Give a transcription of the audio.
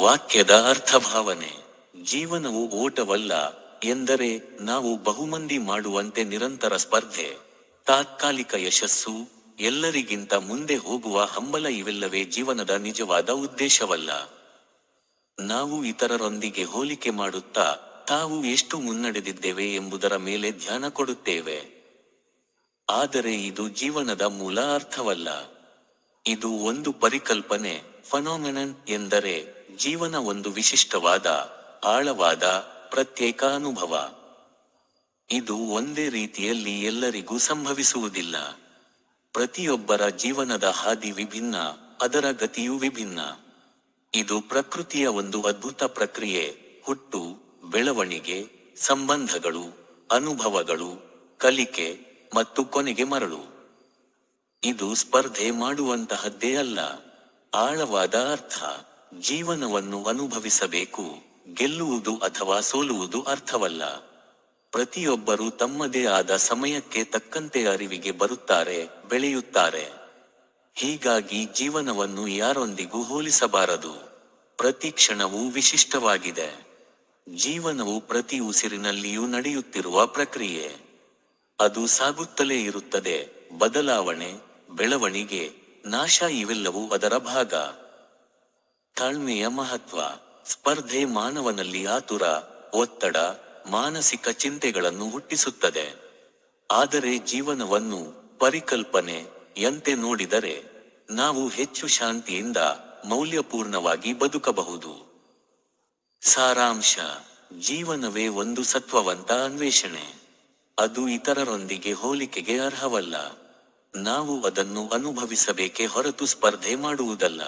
ವಾಕ್ಯದ ಅರ್ಥಭಾವನೆ. ಜೀವನವು ಓಟವಲ್ಲ ಎಂದರೆ ನಾವು ಬಹುಮಂದಿ ಮಾಡುವಂತೆ ನಿರಂತರ ಸ್ಪರ್ಧೆ. ತಾತ್ಕಾಲಿಕ ಯಶಸ್ಸು ಎಲ್ಲರಿಗಿಂತ ಮುಂದೆ ಹೋಗುವ ಹಂಬಲ ಇವೆಲ್ಲವೇ ಜೀವನದ ನಿಜವಾದ ಉದ್ದೇಶವಲ್ಲ. ನಾವು ಇತರರೊಂದಿಗೆ ಹೋಲಿಕೆ ಮಾಡುತ್ತಾ ತಾವು ಎಷ್ಟು ಮುನ್ನಡೆದಿದ್ದೇವೆ ಎಂಬುದರ ಮೇಲೆ ಧ್ಯಾನ ಕೊಡುತ್ತೇವೆ. ಆದರೆ ಇದು ಜೀವನದ ಮೂಲ ಅರ್ಥವಲ್ಲ. ಇದು ಒಂದು ಪರಿಕಲ್ಪನೆ ಫನೋಮೆನನ್ ಎಂದರೆ ಜೀವನ ಒಂದು ವಿಶಿಷ್ಟವಾದ, ಆಳವಾದ, ಪ್ರತ್ಯೇಕ ಅನುಭವ. ಇದು ಒಂದೇ ರೀತಿಯಲ್ಲಿ ಎಲ್ಲರಿಗೂ ಸಂಭವಿಸುವುದಿಲ್ಲ. ಪ್ರತಿಯೊಬ್ಬರ ಜೀವನದ ಹಾದಿ ವಿಭಿನ್ನ, ಅದರ ಗತಿಯೂ ವಿಭಿನ್ನ. ಇದು ಪ್ರಕೃತಿಯ ಒಂದು ಅದ್ಭುತ ಪ್ರಕ್ರಿಯೆ, ಹುಟ್ಟು, ಬೆಳವಣಿಗೆ, ಸಂಬಂಧಗಳು, ಅನುಭವಗಳು, ಕಲಿಕೆ ಮತ್ತು ಕೊನೆಗೆ ಮರಳು. ಇದು ಸ್ಪರ್ಧೆ ಮಾಡುವಂತಹದ್ದೇ ಅಲ್ಲ, ಆಳವಾದ ಅರ್ಥ. ಜೀವನವನ್ನು ಅನುಭವಿಸಬೇಕು. ಗೆಲ್ಲುವುದು ಅಥವಾ ಸೋಲುವುದು ಅರ್ಥವಲ್ಲ. ಪ್ರತಿಯೊಬ್ಬರು ತಮ್ಮದೇ ಆದ ಸಮಯಕ್ಕೆ ತಕ್ಕಂತೆ ಅರಿವಿಗೆ ಬರುತ್ತಾರೆ, ಬೆಳೆಯುತ್ತಾರೆ. ಹೀಗಾಗಿ ಜೀವನವನ್ನು ಯಾರೊಂದಿಗೂ ಹೋಲಿಸಬಾರದು. ಪ್ರತಿ ಕ್ಷಣವೂ ವಿಶಿಷ್ಟವಾಗಿದೆ. ಜೀವನವು ಪ್ರತಿ ಉಸಿರಿನಲ್ಲಿಯೂ ನಡೆಯುತ್ತಿರುವ ಪ್ರಕ್ರಿಯೆ. ಅದು ಸಾಗುತ್ತಲೇ ಇರುತ್ತದೆ. ಬದಲಾವಣೆ, ಬೆಳವಣಿಗೆ, ನಾಶ ಇವೆಲ್ಲವೂ ಅದರ ಭಾಗ. ತಾಳ್ಮೆಯ ಮಹತ್ವ, ಸ್ಪರ್ಧೆ ಮಾನವನಲ್ಲಿ ಆತುರ, ಒತ್ತಡ, ಮಾನಸಿಕ ಚಿಂತೆಗಳನ್ನು ಹುಟ್ಟಿಸುತ್ತದೆ. ಆದರೆ ಜೀವನವನ್ನು ಪರಿಕಲ್ಪನೆ ಎಂತೆ ನೋಡಿದರೆ ನಾವು ಹೆಚ್ಚು ಶಾಂತಿಯಿಂದ ಮೌಲ್ಯಪೂರ್ಣವಾಗಿ ಬದುಕಬಹುದು. ಸಾರಾಂಶ, ಜೀವನವೇ ಒಂದು ಸತ್ವವಂತ ಅನ್ವೇಷಣೆ. ಅದು ಇತರರೊಂದಿಗೆ ಹೋಲಿಕೆಗೆ ಅರ್ಹವಲ್ಲ. ನಾವು ಅದನ್ನು ಅನುಭವಿಸಬೇಕೆ ಹೊರತು ಸ್ಪರ್ಧೆ ಮಾಡುವುದಲ್ಲ.